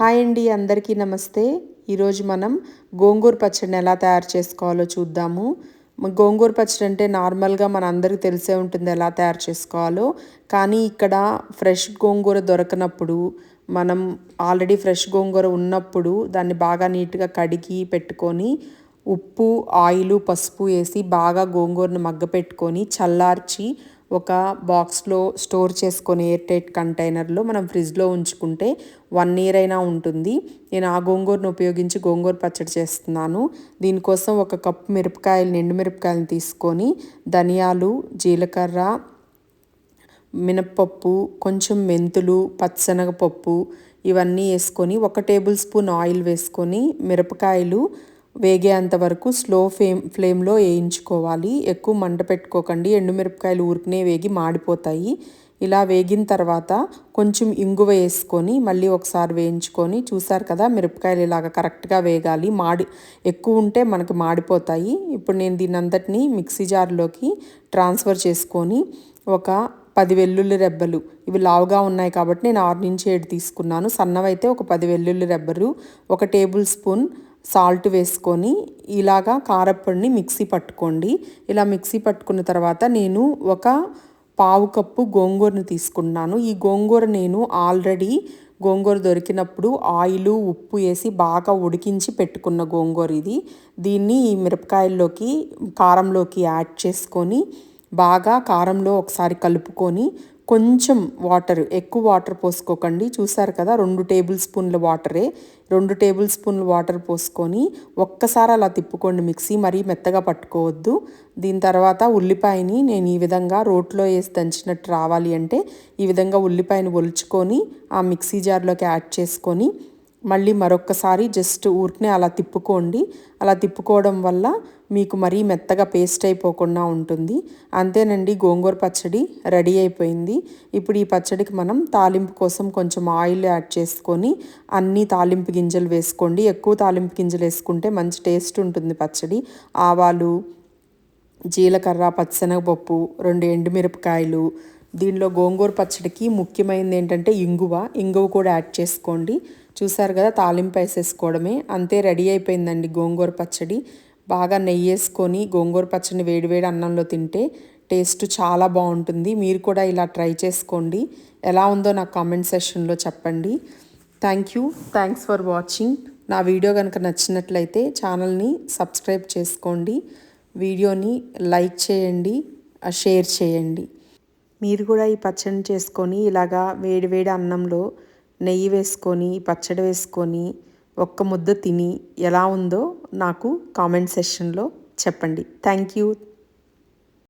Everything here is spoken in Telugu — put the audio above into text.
హాయ్ అండి అందరికీ నమస్తే. ఈరోజు మనం గోంగూర పచ్చడిని ఎలా తయారు చేసుకోవాలో చూద్దాము. గోంగూర పచ్చడి అంటే నార్మల్గా మన అందరికీ తెలిసే ఉంటుంది ఎలా తయారు చేసుకోవాలో. కానీ ఇక్కడ ఫ్రెష్ గోంగూర దొరకనప్పుడు మనం ఆల్రెడీ ఫ్రెష్ గోంగూర ఉన్నప్పుడు దాన్ని బాగా నీట్గా కడిగి పెట్టుకొని ఉప్పు ఆయిల్ పసుపు వేసి బాగా గోంగూరను మగ్గపెట్టుకొని చల్లార్చి ఒక బాక్స్లో స్టోర్ చేసుకొని ఎయిర్ టైట్ కంటైనర్లో మనం ఫ్రిడ్జ్లో ఉంచుకుంటే వన్ ఇయర్ అయినా ఉంటుంది. నేను ఆ గోంగూరను ఉపయోగించి గోంగూర పచ్చడి చేస్తున్నాను. దీనికోసం ఒక కప్పు మిరపకాయలు ఎండు మిరపకాయలను తీసుకొని ధనియాలు జీలకర్ర మినప్పప్పు కొంచెం మెంతులు పచ్చనగపప్పు ఇవన్నీ వేసుకొని ఒక టేబుల్ స్పూన్ ఆయిల్ వేసుకొని మిరపకాయలు వేగేంత వరకు స్లో ఫ్లేమ్ ఫ్లేమ్లో వేయించుకోవాలి. ఎక్కువ మంట పెట్టుకోకండి. ఎండుమిరపకాయలు ఊరికనే వేగి మాడిపోతాయి. ఇలా వేగిన తర్వాత కొంచెం ఇంగువ వేసుకొని మళ్ళీ ఒకసారి వేయించుకొని చూసారు కదా మిరపకాయలు ఇలాగ కరెక్ట్గా వేగాలి. మాడి ఎక్కువ ఉంటే మనకు మాడిపోతాయి. ఇప్పుడు నేను దీని అంతటిని మిక్సీ జార్లోకి ట్రాన్స్ఫర్ చేసుకొని ఒక పది వెల్లుల్లి రెబ్బలు ఇవి లావుగా ఉన్నాయి కాబట్టి నేను ఆరు నుంచి ఏడు తీసుకున్నాను. సన్నవైతే ఒక పది వెల్లుల్లి రెబ్బలు ఒక టేబుల్ స్పూన్ సాల్ట్ వేసుకొని ఇలాగా కారప్పొడిని మిక్సీ పట్టుకోండి. ఇలా మిక్సీ పట్టుకున్న తర్వాత నేను ఒక పావు కప్పు గోంగూరను తీసుకున్నాను. ఈ గోంగూర నేను ఆల్రెడీ గోంగూర దొరికినప్పుడు ఆయిల్ ఉప్పు వేసి బాగా ఉడికించి పెట్టుకున్న గోంగూర ఇది. దీన్ని ఈ మిరపకాయల్లోకి కారంలోకి యాడ్ చేసుకొని బాగా కారంలో ఒకసారి కలుపుకొని కొంచెం వాటర్ ఎక్కువ వాటర్ పోసుకోకండి. చూసారు కదా రెండు టేబుల్ స్పూన్ల వాటరే. రెండు టేబుల్ స్పూన్ల వాటర్ పోసుకొని ఒక్కసారి అలా తిప్పుకోండి మిక్సీ మరీ మెత్తగా పట్టుకోవద్దు. దీని తర్వాత ఉల్లిపాయని నేను ఈ విధంగా రోట్లో వేసి దంచినట్టు రావాలి అంటే ఈ విధంగా ఉల్లిపాయని ఒలుచుకొని ఆ మిక్సీ జార్లోకి యాడ్ చేసుకొని మళ్ళీ మరొక్కసారి జస్ట్ ఊరికనే అలా తిప్పుకోండి. అలా తిప్పుకోవడం వల్ల మీకు మరీ మెత్తగా పేస్ట్ అయిపోకుండా ఉంటుంది. అంతేనండి గోంగూర పచ్చడి రెడీ అయిపోయింది. ఇప్పుడు ఈ పచ్చడికి మనం తాలింపు కోసం కొంచెం ఆయిల్ యాడ్ చేసుకొని అన్ని తాలింపు గింజలు వేసుకోండి. ఎక్కువ తాలింపు గింజలు వేసుకుంటే మంచి టేస్ట్ ఉంటుంది పచ్చడి. ఆవాలు జీలకర్ర పచ్చనగపప్పు రెండు ఎండుమిరపకాయలు. దీనిలో గోంగూర పచ్చడికి ముఖ్యమైనది ఏంటంటే ఇంగువ. ఇంగువ కూడా యాడ్ చేసుకోండి. చూసారు కదా తాలింపు వేసేసుకోవడమే. అంతే రెడీ అయిపోయిందండి గోంగూర పచ్చడి. బాగా నెయ్యి వేసుకొని గోంగూర పచ్చడిని వేడివేడి అన్నంలో తింటే టేస్ట్ చాలా బాగుంటుంది. మీరు కూడా ఇలా ట్రై చేసుకోండి. ఎలా ఉందో నాకు కామెంట్ సెషన్లో చెప్పండి. Thank you. Thanks for watching. నా వీడియో కనుక నచ్చినట్లయితే ఛానల్ని సబ్స్క్రైబ్ చేసుకోండి. వీడియోని లైక్ చేయండి షేర్ చేయండి. మీరు కూడా ఈ పచ్చడిని చేసుకొని ఇలాగా వేడివేడి అన్నంలో నెయ్యి వేసుకొని పచ్చడి వేసుకొని ఒక్క ముద్ద తిని ఎలా ఉందో నాకు కామెంట్ సెషన్లో చెప్పండి. Thank you.